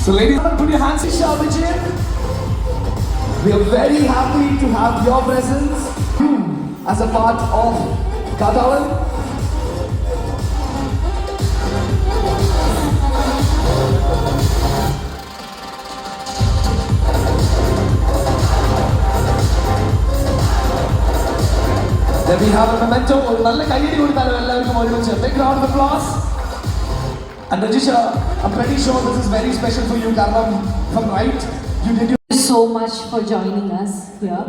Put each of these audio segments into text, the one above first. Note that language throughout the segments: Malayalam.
So ladies, put your hands in Shabajin. We are very happy to have your presence as a part of Kadawan. Then we have a memento, Big round of applause. And Rajisha, I'm pretty sure this is very special for you if I'm right, you did your so much for joining us here.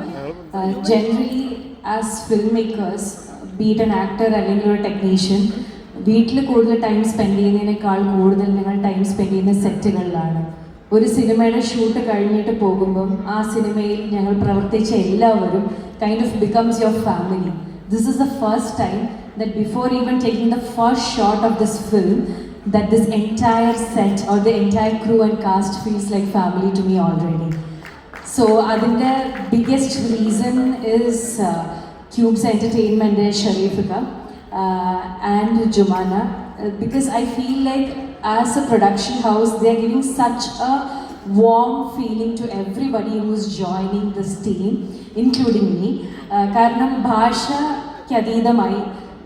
Uh, generally, as filmmakers, be it an actor അല്ലെങ്കിൽ ഒരു ടെക്നീഷ്യൻ വീട്ടിൽ കൂടുതൽ ടൈം സ്പെൻഡ് ചെയ്യുന്നതിനേക്കാൾ കൂടുതൽ ഞങ്ങൾ ടൈം സ്പെൻഡ് ചെയ്യുന്ന സെറ്റുകളിലാണ് ഒരു സിനിമയുടെ ഷൂട്ട് കഴിഞ്ഞിട്ട് പോകുമ്പം ആ സിനിമയിൽ ഞങ്ങൾ പ്രവർത്തിച്ച എല്ലാവരും kind of becomes your family this is the first time that before even taking the first shot of this film that this entire set or the entire crew and cast feels like family to me already. So അതിൻ്റെ biggest reason is Cubes Entertainment Shareefika and Jumana because I feel like as a production house they are giving such a warm feeling to everybody who's joining this team, including me. Uh, കാരണം ഭാഷയ്ക്ക് അതീതമായി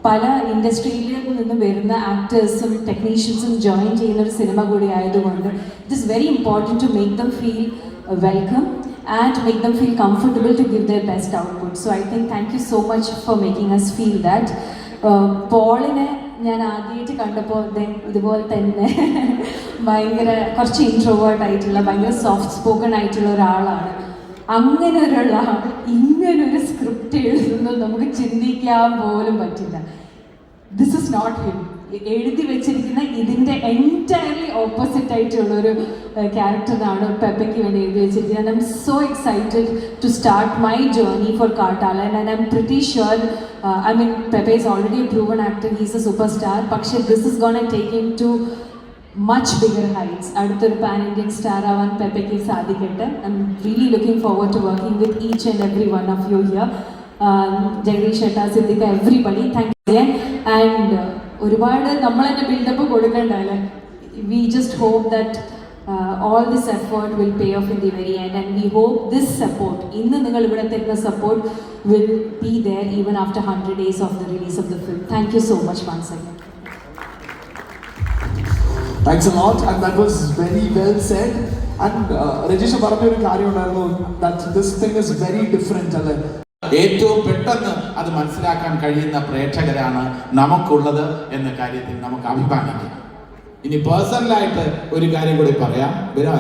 പല ഇൻഡസ്ട്രിയിൽ നിന്ന് വരുന്ന ആക്ടേഴ്സും ടെക്നീഷ്യൻസും ജോയിൻ ചെയ്യുന്ന ഒരു സിനിമ കൂടി ആയതുകൊണ്ട് it is very important to make them feel welcome and make them feel comfortable to give their best output so I think thank you so much for making us feel that പോളിനെ ഞാൻ ആദ്യമായിട്ട് കണ്ടപ്പോൾ ദേ ഇതുപോലെ തന്നെ ഭയങ്കര കുറച്ച് ഇൻട്രോവേർട്ട് ആയിട്ടുള്ള ഭയങ്കര സോഫ്റ്റ് സ്പോക്കൺ ആയിട്ടുള്ള ഒരാളാണ്. അങ്ങനെ ഒരാൾ ഇങ്ങനെ ഒരു സ്ക്രിപ്റ്റ് എഴുതുന്നത് നമുക്ക് ചിന്തിക്കാൻ പോലും പറ്റില്ല. ദിസ് ഇസ് നോട്ട് ഹിം എഴുതി വെച്ചിരിക്കുന്ന ഇതിന്റെ എന്റയർലി ഓപ്പോസിറ്റ് ആയിട്ടുള്ള ഒരു ക്യാരക്ടറാണ് പെപ്പയ്ക്ക് വേണ്ടി എഴുതി വെച്ചിരിക്കുന്നത്. I'm so excited to start my journey for Kattala and I'm pretty sure I mean Pepe is already proven actor he's a super star പക്ഷേ this is gonna take in to much bigger heights അടുത്തൊരു പാൻ ഇന്ത്യൻ സ്റ്റാർ ആവാൻ പെപ്പയ്ക്ക് സാധിക്കട്ടെ. I'm really looking forward to working with each and every one of you here Jagadish Shetty Siddique everybody thank you and ഒരുപാട് നമ്മൾ തന്നെ buildup കൊടുക്കണ്ടല്ലേ? We just hope that all this effort will pay off in the very end and we hope this support ഇന്ന് നിങ്ങൾ ഇവിടെ തരുന്ന support will be there even after hundred days of the release of the film thank you so much once again Thanks lot and that was very well said. And uh, Rajisha പറഞ്ഞൊരു കാര്യം ഉണ്ടായിരുന്നു that this thing is very different അല്ലേ? ഏറ്റവും പെട്ടെന്ന് അത് മനസ്സിലാക്കാൻ കഴിയുന്ന പ്രേക്ഷകരാണ് നമുക്കുള്ളത് എന്ന കാര്യത്തിൽ നമുക്ക് അഭിമാനിക്കാം. ഇനി പേഴ്സണലായിട്ട് ഒരു കാര്യം കൂടി പറയാം. വിരാ